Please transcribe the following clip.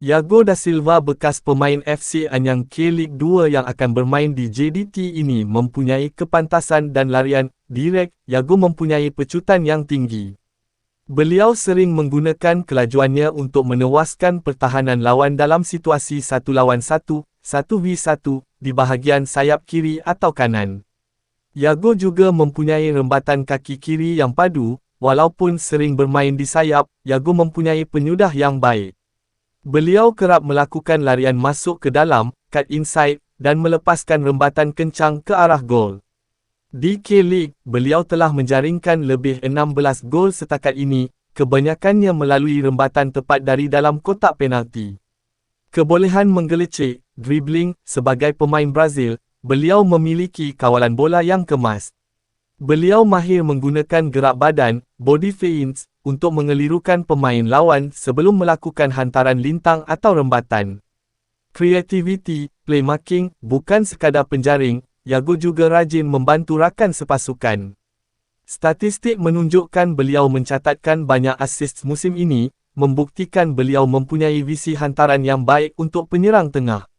Yago da Silva bekas pemain FC Anyang K-League 2 yang akan bermain di JDT ini mempunyai kepantasan dan larian direk. Yago mempunyai pecutan yang tinggi. Beliau sering menggunakan kelajuannya untuk menewaskan pertahanan lawan dalam situasi satu lawan satu, 1v1 di bahagian sayap kiri atau kanan. Yago juga mempunyai rembatan kaki kiri yang padu, walaupun sering bermain di sayap, Yago mempunyai penyudah yang baik. Beliau kerap melakukan larian masuk ke dalam, cut inside, dan melepaskan rembatan kencang ke arah gol. Di K-League, beliau telah menjaringkan lebih 16 gol setakat ini, kebanyakannya melalui rembatan tepat dari dalam kotak penalti. Kebolehan menggelecek, dribbling, sebagai pemain Brazil, beliau memiliki kawalan bola yang kemas. Beliau mahir menggunakan gerak badan, body feints, untuk mengelirukan pemain lawan sebelum melakukan hantaran lintang atau rembatan. Kreativiti, playmaking, bukan sekadar penjaring, Yago juga rajin membantu rakan sepasukan. Statistik menunjukkan beliau mencatatkan banyak assist musim ini, membuktikan beliau mempunyai visi hantaran yang baik untuk penyerang tengah.